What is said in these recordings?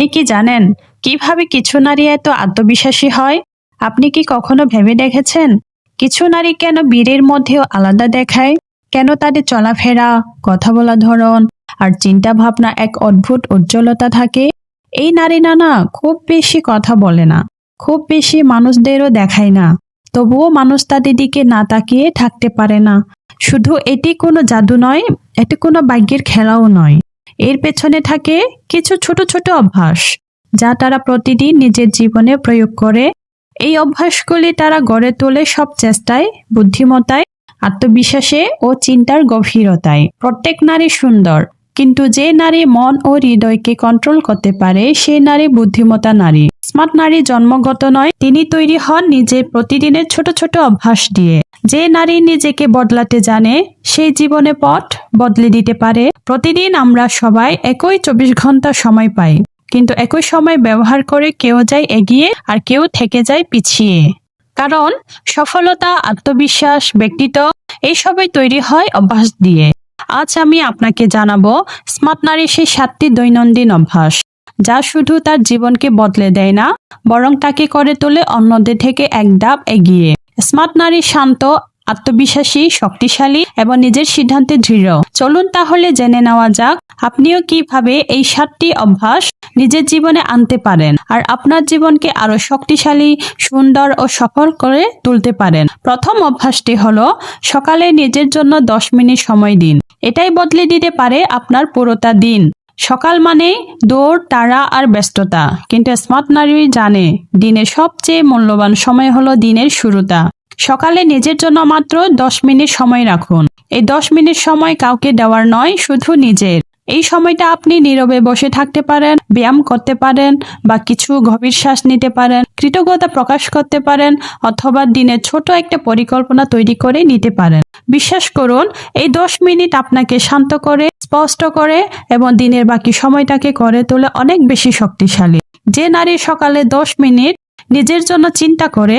আপনি কি জানেন কীভাবে কিছু নারী এত আত্মবিশ্বাসী হয়? আপনি কি কখনো ভেবে দেখেছেন কিছু নারী কেন বীরের মধ্যেও আলাদা দেখায়? কেন তাদের চলাফেরা, কথা বলা ধরন আর চিন্তা ভাবনা এক অদ্ভুত উজ্জ্বলতা থাকে? এই নারী না খুব বেশি কথা বলে না, খুব বেশি মানুষদেরও দেখায় না। তবুও মানুষ তাদের দিকে না তাকিয়ে থাকতে পারে না। শুধু এটি কোনো জাদু নয়, এটি কোনো ভাগ্যের খেলাও নয়। এর পেছনে থাকে কিছু ছোট ছোট অভ্যাস, যা তারা প্রতিদিন নিজের জীবনে প্রয়োগ করে। এই অভ্যাসগুলি তারা গড়ে তোলে সব চেষ্টায়, বুদ্ধিমত্তায়, আত্মবিশ্বাসে ও চিন্তার গভীরতায়। প্রত্যেক নারী সুন্দর। কিন্তু যে নারী মন ও হৃদয়কে কন্ট্রোল করতে পারে সেই নারী বুদ্ধিমত্তা নারী। স্মার্ট নারী জন্মগত নয়, তিনি তৈরি হন নিজে প্রতিদিনের ছোট ছোট অভ্যাস দিয়ে। যে নারী নিজেকে বদলাতে জানে সেই জীবনে পথ বদলে দিতে পারে। প্রতিদিন আমরা সবাই একই চব্বিশ ঘণ্টা সময় পাই, কিন্তু একই সময় ব্যবহার করে কেউ যায় এগিয়ে আর কেউ থেকে যায় পিছিয়ে। কারণ সফলতা, আত্মবিশ্বাস, ব্যক্তিত্ব, এইসবই তৈরি হয় অভ্যাস দিয়ে। আজ আমি আপনাকে জানাব, স্মার্ট নারীর সেই সাতটি দৈনন্দিন অভ্যাস, যা শুধু তার জীবনকে বদলে দেয় না, বরং তাকে করে তোলে অন্যদের থেকে এক ধাপ এগিয়ে। স্মার্ট নারী শান্ত, আত্মবিশ্বাসী, শক্তিশালী এবং নিজের সিদ্ধান্তে দৃঢ়। চলুন তাহলে জেনে নেওয়া যাক, আপনিও কীভাবে এই সাতটি অভ্যাস নিজের জীবনে আনতে পারেন আর আপনার জীবনকে আরও শক্তিশালী, সুন্দর ও সফল করে তুলতে পারেন। প্রথম অভ্যাসটি হলো, সকালে নিজের জন্য দশ মিনিট সময় দিন। এটাই বদলে দিতে পারে আপনার পুরোটা দিন। সকাল মানে দৌড় তারা আর ব্যস্ততা। কিন্তু স্মার্ট নারী জানে, দিনের সবচেয়ে মূল্যবান সময় হলো দিনের শুরুটা। সকালে নিজের জন্য মাত্র দশ মিনিট সময় রাখুন। এই দশ মিনিট সময় কাউকে দেওয়ার নয়, শুধু নিজের। এই সময়টা আপনি নীরবে বসে থাকতে পারেন, ব্যায়াম করতে পারেন বা কিছু গভীর শ্বাস নিতে পারেন, কৃতজ্ঞতা প্রকাশ করতে পারেন অথবা দিনের ছোট একটা পরিকল্পনা তৈরি করে নিতে পারেন। বিশ্বাস করুন, এই দশ মিনিট আপনাকে শান্ত করে, স্পষ্ট করে এবং দিনের বাকি সময়টাকে করে তোলে অনেক বেশি শক্তিশালী। যে নারী সকালে দশ মিনিট নিজের জন্য চিন্তা করে,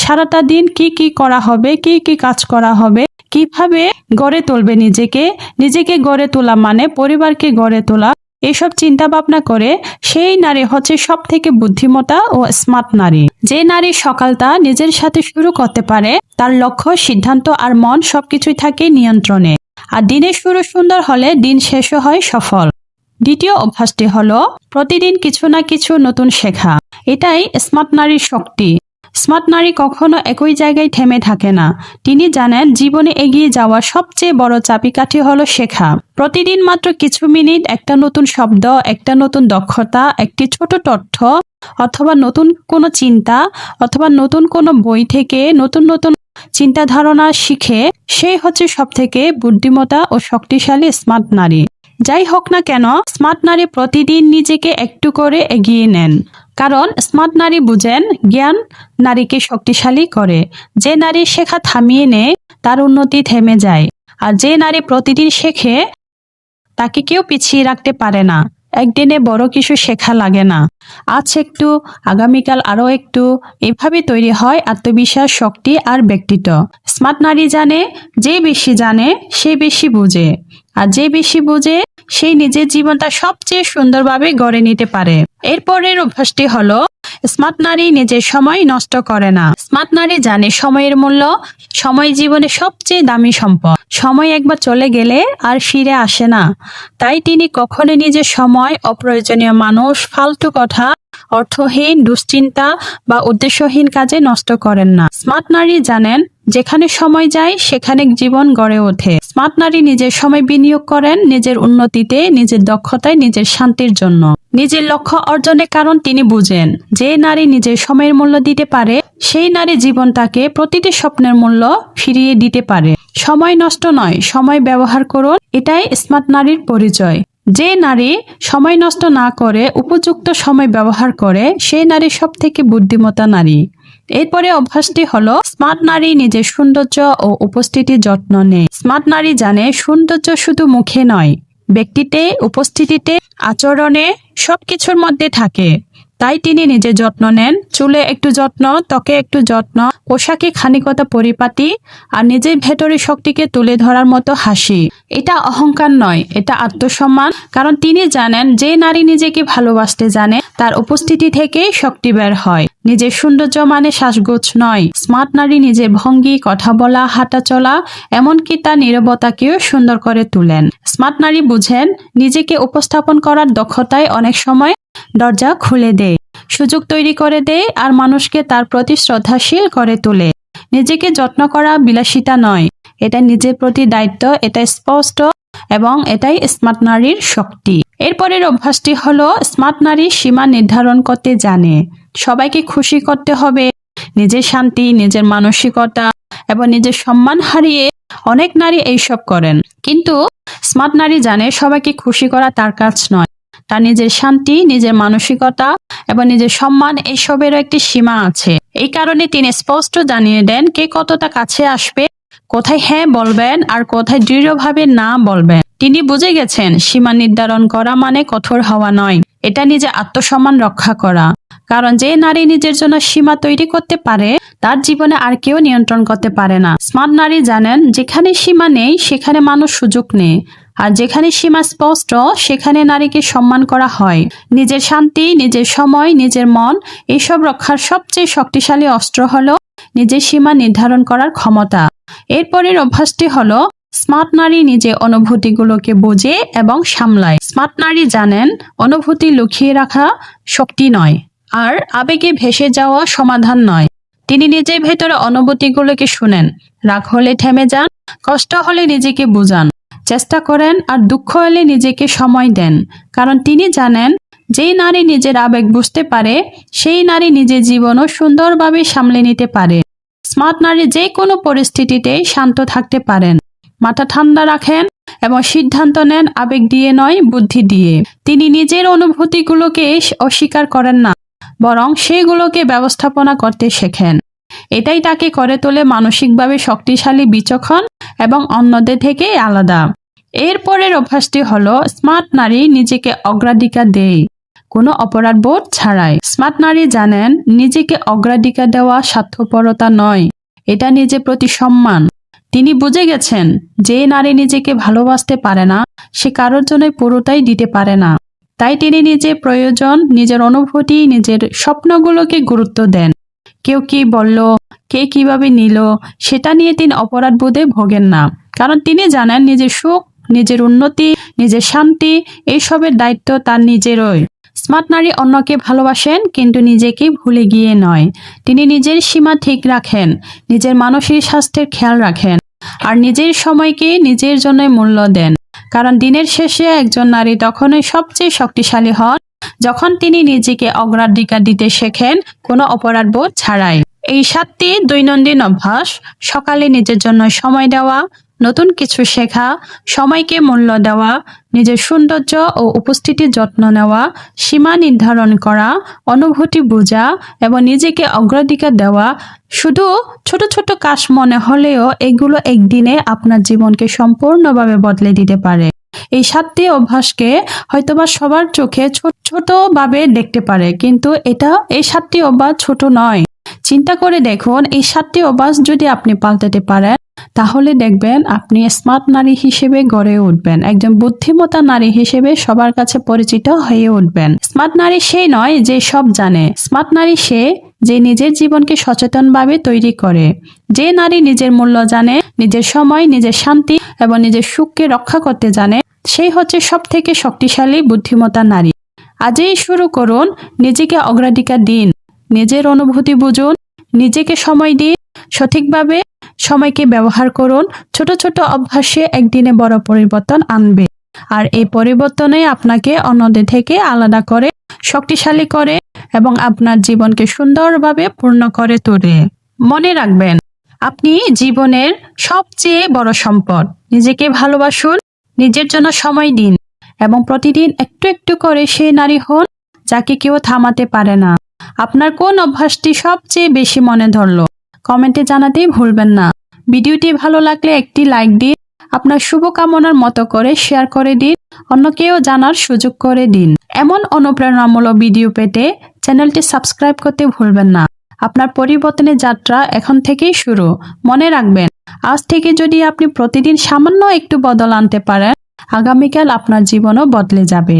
সারাটা দিন কি কি করা হবে, কি কি কাজ করা হবে কীভাবে গড়ে তুলবে নিজেকে? নিজেকে গড়ে তোলা মানে পরিবারকে গড়ে তোলা। এসব চিন্তা ভাবনা করে সেই নারী হচ্ছে সব থেকে বুদ্ধিমতা ও স্মার্ট নারী। যে নারী সকালটা নিজের সাথে শুরু করতে পারে, তার লক্ষ্য, সিদ্ধান্ত আর মন সবকিছুই থাকে নিয়ন্ত্রণে। আর দিনের শুরু সুন্দর হলে দিন শেষও হয় সফল। দ্বিতীয় অভ্যাসটি হলো প্রতিদিন কিছু না কিছু নতুন শেখা। এটাই স্মার্ট নারীর শক্তি। স্মার্ট নারী কখনো একই জায়গায় থেমে থাকে না। তিনি জানেন, জীবনে এগিয়ে যাওয়ার সবচেয়ে বড় চাবিকাঠি হলো শেখা। প্রতিদিন মাত্র কিছু মিনিট, একটা নতুন শব্দ, একটা নতুন দক্ষতা, একটি ছোট তথ্য, অথবা নতুন কোনো চিন্তা, অথবা নতুন কোনো বই থেকে নতুন নতুন চিন্তা ধারণা শিখে সেই হচ্ছে সব থেকে বুদ্ধিমতা ও শক্তিশালী স্মার্ট নারী। যাই হোক না কেন, স্মার্ট নারী প্রতিদিন নিজেকে একটু করে এগিয়ে নেন। কারণ স্মার্ট নারী বুঝেন, জ্ঞান নারীকে শক্তিশালী করে। যে নারী শেখা থামিয়ে নেয়, তার উন্নতি থেমে যায়। আর যে নারী প্রতিদিন শেখে, তাকে কেউ পিছিয়ে রাখতে পারে না। একদিনে বড় কিছু শেখা লাগে না। আজ একটু, আগামীকাল আরও একটু এভাবে তৈরি হয় আত্মবিশ্বাস, শক্তি আর ব্যক্তিত্ব। স্মার্ট নারী জানে, যে বেশি জানে, সে বেশি বুঝে। আর যে বেশি বুঝে সেই নিজের জীবনটা সবচেয়ে সুন্দরভাবে গড়ে নিতে পারে। এরপরের অভ্যাসটি হলো, স্মার্ট নারী নিজের সময় নষ্ট করে না। স্মার্ট নারী জানে সময়ের মূল্য, সময় জীবনে সবচেয়ে দামি সম্পদ। সময় একবার চলে গেলে আর ফিরে আসে না। তাই তিনি কখনো নিজের সময়, অপ্রয়োজনীয় মানুষ, ফালতু কথা, অর্থহীন, দুশ্চিন্তা বা উদ্দেশ্যহীন কাজে নষ্ট করেন না। স্মার্ট নারী জানেন যেখানে সময় যায়, সেখানে জীবন গড়ে ওঠে। স্মার্ট নারী নিজের সময় বিনিয়োগ করেন, নিজের উন্নতিতে, নিজের দক্ষতায়, নিজের শান্তির জন্য। নিজের লক্ষ্য অর্জনের কারণ তিনি বুঝেন, যে নারী নিজের সময়ের মূল্য দিতে পারে, সেই নারী জীবন তাকে প্রতিটি স্বপ্নের মূল্য ফিরিয়ে দিতে পারে। সময় নষ্ট নয়, সময় ব্যবহার করুন, এটাই স্মার্ট নারীর পরিচয়। যে নারী সময় নষ্ট না করে, উপযুক্ত সময় ব্যবহার করে, সেই নারী সব থেকে বুদ্ধিমতা নারী। এরপরে অভ্যাসটি হলো, স্মার্ট নারী নিজের সৌন্দর্য ও উপস্থিতির যত্ন নেয়। স্মার্ট নারী জানে সৌন্দর্য শুধু মুখে নয়, ব্যক্তিতে, উপস্থিতিতে, আচরণে সবকিছুর মধ্যে থাকে। তাই তিনি নিজে যত্ন নেন, চুলে একটু যত্ন, ত্বকে একটু যত্ন, পোশাকে খানিকতা পরিপাটি আর নিজের ভেতরের শক্তিকে তুলে ধরার মতো হাসি। এটা অহংকার নয়, এটা আত্মসম্মান। কারণ তিনি জানেন, যে নারী নিজেকে ভালোবাসতে জানে, তার উপস্থিতি থেকেই শক্তি বের হয়। নিজের সৌন্দর্য মানে শ্বাসগোছ নয়। স্মার্ট নারী নিজের ভঙ্গি, কথা বলা, হাঁটা চলা, এমনকি তার নিরবতাকেও সুন্দর করে তুলেন। স্মার্ট নারী বুঝেন, নিজেকে উপস্থাপন করার দক্ষতায় অনেক সময় দরজা খুলে দেয়, সুযোগ তৈরি করে দেয় আর মানুষকে তার প্রতি শ্রদ্ধাশীল করে তোলে। নিজেকে যত্ন করা বিলাসিতা নয়, এটা নিজের প্রতি দায়িত্ব, এটা স্পষ্ট এবং এটাই স্মার্ট নারীর শক্তি। এরপরের অভ্যাসটি হলো, স্মার্ট নারী সীমা নির্ধারণ করতে জানে। সবাইকে খুশি করতে হবে। নিজের শান্তি, নিজের মানসিকতা এবং নিজের সম্মান হারিয়ে অনেক নারী এইসব করেন। কিন্তু স্মার্ট নারী জানে সবাইকে খুশি করা তার কাজ নয়। তার নিজের শান্তি, নিজের মানসিকতা এবং নিজের সম্মান এইসবেরও একটি সীমা আছে। এই কারণে তিনি স্পষ্ট জানিয়ে দেন কে কতটা কাছে আসবে, কোথায় হ্যাঁ বলবেন আর কোথায় দৃঢ়ভাবে না বলবেন। তিনি বুঝে গেছেন, সীমা নির্ধারণ করা মানে কঠোর হওয়া নয়। এটা নিজে আত্মসম্মান রক্ষা করা। কারণ যে নারী নিজের জন্য সীমা তৈরি করতে পারে, তার জীবনে আর কেউ নিয়ন্ত্রণ করতে পারে না। স্মার্ট নারী জানেন, যেখানে সীমা নেই, সেখানে মানুষ সুযোগ নেই। আর যেখানে সীমা স্পষ্ট, সেখানে নারীকে সম্মান করা হয়। নিজের শান্তি, নিজের সময়, নিজের মন এইসব রক্ষার সবচেয়ে শক্তিশালী অস্ত্র হলো নিজের সীমা নির্ধারণ করার ক্ষমতা। এরপরের অভ্যাসটি হলো স্মার্ট নারী নিজে অনুভূতিগুলোকে বোঝে এবং সামলায়। স্মার্ট নারী জানেন, অনুভূতি লুকিয়ে রাখা শক্তি নয়। আর আবেগে ভেসে যাওয়া সমাধান নয়। তিনি নিজের ভেতরে অনুভূতিগুলোকে শুনেন, রাগ হলে থেমে যান, কষ্ট হলে নিজেকে বুঝান, চেষ্টা করেন আর দুঃখ হলে নিজেকে সময় দেন। কারণ তিনি জানেন, যেই নারী নিজের আবেগ বুঝতে পারে, সেই নারী নিজের জীবনও সুন্দরভাবে সামলে নিতে পারে। স্মার্ট নারী যে কোনো পরিস্থিতিতে শান্ত থাকতে পারেন। মাথা ঠান্ডা রাখেন এবং সিদ্ধান্ত নেন আবেগ দিয়ে নয়, বুদ্ধি দিয়ে। তিনি নিজের অনুভূতিগুলোকে অস্বীকার করেন না। বরং সেগুলোকে ব্যবস্থাপনা করতে শেখেন। এটাই তাকে করে তোলে মানসিকভাবে শক্তিশালী বিচক্ষণ এবং অন্যদের থেকে আলাদা। এরপরের অভ্যাসটি হলো, স্মার্ট নারী নিজেকে অগ্রাধিকার দেয়। কোনো অপরাধ বোধ ছাড়াই। স্মার্ট নারী জানেন, নিজেকে অগ্রাধিকার দেওয়া স্বার্থপরতা নয়, এটা নিজের প্রতি সম্মান। তিনি বুঝে গেছেন, যে নারী নিজেকে ভালোবাসতে পারে না, সে কারোর জন্য পুরোটাই দিতে পারে না। তাই তিনি নিজের প্রয়োজন, নিজের অনুভূতি, নিজের স্বপ্নগুলোকে গুরুত্ব দেন। কেউ কি বলল, কে কীভাবে নিল? সেটা নিয়ে তিনি অপরাধ বোধে ভোগেন না। কারণ তিনি জানেন নিজের সুখ, নিজের উন্নতি, নিজের শান্তি, এইসবের দায়িত্ব তার নিজেরই। স্মার্ট নারী অন্যকে ভালোবাসেন, কিন্তু নিজেকে ভুলে গিয়ে নয়। তিনি নিজের সীমা ঠিক রাখেন, নিজের মানসিক স্বাস্থ্যের খেয়াল রাখেন, আর নিজের সময়কে নিজের জন্য মূল্য দেন। কারণ দিনের শেষে একজন নারী তখনই সবচেয়ে শক্তিশালী হন যখন তিনি নিজেকে অগ্রাধিকার দিতে শেখেন কোনো অপরাধ বোধ ছাড়াই। এই সাতটি দৈনন্দিন অভ্যাস সকালে নিজের জন্য সময় দেওয়া নতুন কিছু শেখা, সময়কে মূল্য দেওয়া, নিজের সৌন্দর্য ও উপস্থিতির যত্ন নেওয়া, সীমা নির্ধারণ করা, অনুভূতি বোঝা এবং নিজেকে অগ্রাধিকার দেওয়া। শুধু ছোট ছোট কাজ মনে হলেও এগুলো একদিনে আপনার জীবনকে সম্পূর্ণভাবে বদলে দিতে পারে। এই সাতটি অভ্যাসকে হয়তোবা সবার চোখে ছোট ছোট ভাবে দেখতে পারে, কিন্তু এটা এই সাতটি অভ্যাস ছোট নয়। চিন্তা করে দেখুন, এই সাতটি অভ্যাস যদি আপনি পাল্টাতে পারেন তাহলে দেখবেন আপনি স্মার্ট নারী হিসেবে গড়ে উঠবেন। একজন বুদ্ধিমতা নারী হিসেবে সবার কাছে পরিচিত হয়ে উঠবেন। স্মার্ট নারী সেই নয় যে সব জানে। স্মার্ট নারী সে যে নিজের জীবনকে সচেতনভাবে তৈরি করে। যে নারী নিজের মূল্য জানে, নিজের সময়, নিজের শান্তি এবং নিজের সুখকে রক্ষা করতে জানে সেই হচ্ছে সব থেকে শক্তিশালী বুদ্ধিমতা নারী। আজই শুরু করুন নিজেকে অগ্রাধিকার দিন। নিজের অনুভূতি বুঝুন, নিজেকে সময় দিন, সঠিকভাবে সময়কে ব্যবহার করুন। ছোট ছোট অভ্যাসে একদিনে বড় পরিবর্তন আনবে। আর এই পরিবর্তনে আপনাকে অন্যদের থেকে আলাদা করে, শক্তিশালী করে এবং আপনার জীবনকে সুন্দরভাবে পূর্ণ করে তোলে। মনে রাখবেন, আপনি জীবনের সবচেয়ে বড় সম্পদ। নিজেকে ভালোবাসুন, নিজের জন্য সময় দিন এবং প্রতিদিন একটু একটু করে সেই নারী হন যাকে কেউ থামাতে পারে না। আপনার কোন অভ্যাসটি সবচেয়ে বেশি মনে ধরলো? কমেন্টে জানাতেই ভুলবেন না। ভিডিওটি ভালো লাগলে একটি লাইক দিন, আপনার শুভকামনার মতো করে শেয়ার করে দিন, অন্যকেও জানার সুযোগ করে দিন। এমন অনুপ্রেরণামূলক ভিডিও পেতে চ্যানেলটি সাবস্ক্রাইব করতে ভুলবেন না। আপনার পরিবর্তনের যাত্রা এখন থেকেই শুরু। মনে রাখবেন, আজ থেকে যদি আপনি প্রতিদিন সামান্য একটু বদল আনতে পারেন, আগামীকাল আপনার জীবনও বদলে যাবে।